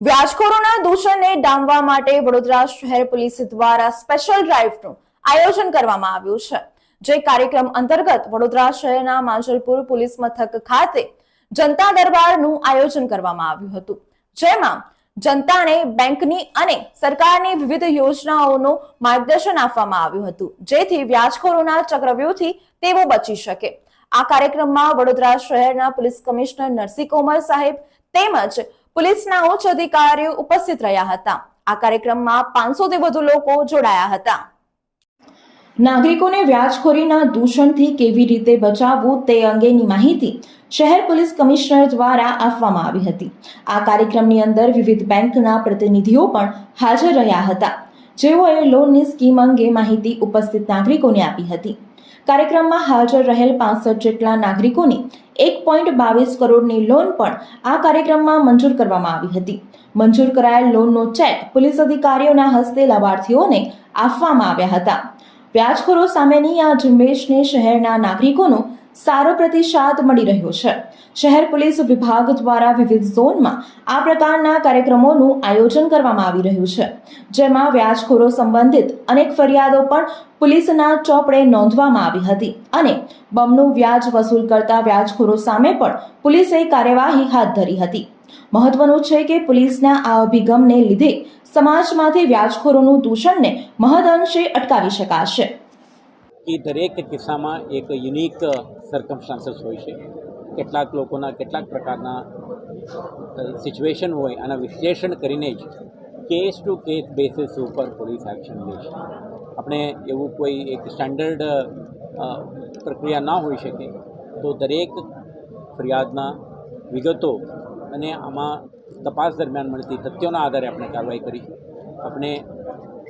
વ્યાજખોરોના દૂષણને ડામવા માટે વડોદરા શહેર પોલીસ દ્વારા સ્પેશિયલ ડ્રાઈવનું આયોજન કરવામાં આવ્યું છે, જે કાર્યક્રમ અંતર્ગત વડોદરા શહેરના માંજલપુર પોલીસ મથક ખાતે જનતા દરબારનું આયોજન કરવામાં આવ્યું હતું. જેમાં જનતાને બેંકની અને સરકારની વિવિધ યોજનાઓનું માર્ગદર્શન આપવામાં આવ્યું હતું, જેથી વ્યાજખોરોના ચક્રવ્યૂહથી તેઓ બચી શકે. આ કાર્યક્રમમાં વડોદરા શહેરના પોલીસ કમિશનર નરસિંહ કોમર સાહેબ તેમજ પોલીસના ઉચ્ચ અધિકારીઓ ઉપસ્થિત રહ્યા હતા. આ કાર્યક્રમમાં પાંચસો થી વધુ લોકો જોડાયા હતા. નાગરિકોને વ્યાજખોરીના દૂષણથી કેવી રીતે બચાવવું તે અંગેની માહિતી શહેર પોલીસ કમિશનર દ્વારા આપવામાં આવી હતી. આ કાર્યક્રમની અંદર વિવિધ બેંકના પ્રતિનિધિઓ પણ હાજર રહ્યા હતા. જેઓએ લોનની સ્કીમ અંગે માહિતી ઉપસ્થિત નાગરિકોને આપી હતી. કાર્યક્રમમાં હાજર રહેલ પાસઠ જેટલા નાગરિકોની એક પોઈન્ટ બાવીસ કરોડની લોન પણ આ કાર્યક્રમમાં મંજૂર કરવામાં આવી હતી. મંજૂર કરાયેલ લોનનો ચેક પોલીસ અધિકારીઓના હસ્તે લાભાર્થીઓને આપવામાં આવ્યા હતા. વ્યાજખોરો સામેની આ ઝુંબેશને શહેરના નાગરિકોનો સારો પ્રતિસાદ મળી રહ્યો છે. શહેર પોલીસ વિભાગ દ્વારા વિવિધ ઝોનમાં આ પ્રકારના કાર્યક્રમોનું આયોજન કરવામાં આવી રહ્યું છે. જેમાં વ્યાજખોરો સંબંધિત અનેક ફરિયાદો પણ પોલીસના ચોપડે નોંધવામાં આવી હતી અને બમનું વ્યાજ વસૂલ કરતા વ્યાજખોરો સામે પણ પોલીસે કાર્યવાહી હાથ ધરી હતી. મહત્વનું છે કે પોલીસના આ અભિગમને લીધે સમાજમાંથી વ્યાજખોરોનું દૂષણને મહદઅંશે અટકાવી શકાશે. એ દરેક કિસ્સામાં એક યુનિક સરકમસ્ટાન્સીસ હોય છે. કેટલાક લોકોના કેટલાક પ્રકારના સિચ્યુએશન હોય આના વિશ્લેષણ કરીને જ કેસ ટુ કેસ બેસિસ ઉપર પોલીસ એક્શન લે છે. આપણે એવું કોઈ એક સ્ટાન્ડર્ડ પ્રક્રિયા ના હોઈ શકે તો દરેક ફરિયાદના વિગતો અને આમાં તપાસ દરમિયાન મળતી તથ્યોના આધારે આપણે કાર્યવાહી કરીશું આપણે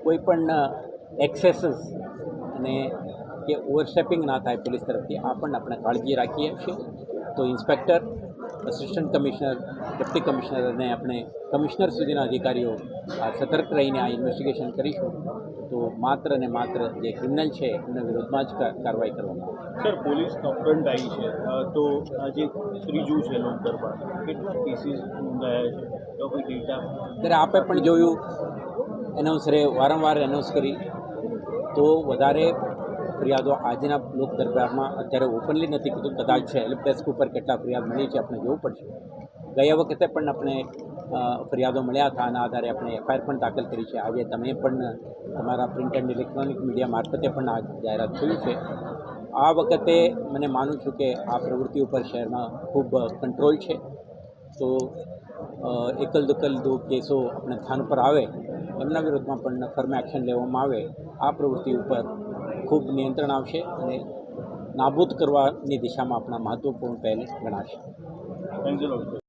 કોઈ પણ એક્સેસીસ અને કે ઓવરસ્ટેપિંગ ના થાય પોલીસ તરફથી આ પણ આપણે કાળજી રાખીએ છીએ. તો inspector assistant commissioner deputy commissioner અને આપણે કમિશનર સુધીના અધિકારીઓ આ સતર્ક રહીને આ ઇન્વેસ્ટિગેશન કરીશું. તો માત્ર ને માત્ર જે ક્રિમિનલ છે એમના વિરોધમાં જ કાર્યવાહી કરવામાં સર પોલીસ કમ્પ્લેન્ટ આવી છે. તો આજે ત્રીજું છે લોક દરબાર કેટલા કેસીસ નોંધાયા છે? તો કોઈ ડેટા ત્યારે આપે પણ જોયું એનાઉન્સરે વારંવાર એનાઉન્સ કરી. તો વધારે ફરિયાદો આજના લોક દરબારમાં અત્યારે ઓપનલી નથી કીધું, કદાચ છે. એટલે ડેસ્ક ઉપર કેટલા ફરિયાદ મળી છે, આપણે જોવું પડશે. ગયા વખતે પણ આપણે ફરિયાદો મળ્યા હતા, આના આધારે આપણે એફઆઈઆર પણ દાખલ કરી છે. આજે તમે પણ તમારા પ્રિન્ટ એન્ડ ઇલેક્ટ્રોનિક મીડિયા મારફતે પણ આ જાહેરાત થયું છે. આ વખતે મને માનું છું કે આ પ્રવૃત્તિ ઉપર શહેરમાં ખૂબ કંટ્રોલ છે. તો એકલ દુકલ દો કેસો આપણે સ્થાન પર આવે, એમના વિરોધમાં પણ ફર્મ એક્શન લેવામાં આવે. આ પ્રવૃત્તિ ઉપર ખૂબ નિયંત્રણ આવશે અને નાબૂદ કરવાની દિશામાં આપણા મહત્ત્વપૂર્ણ પહેલ ગણાશે.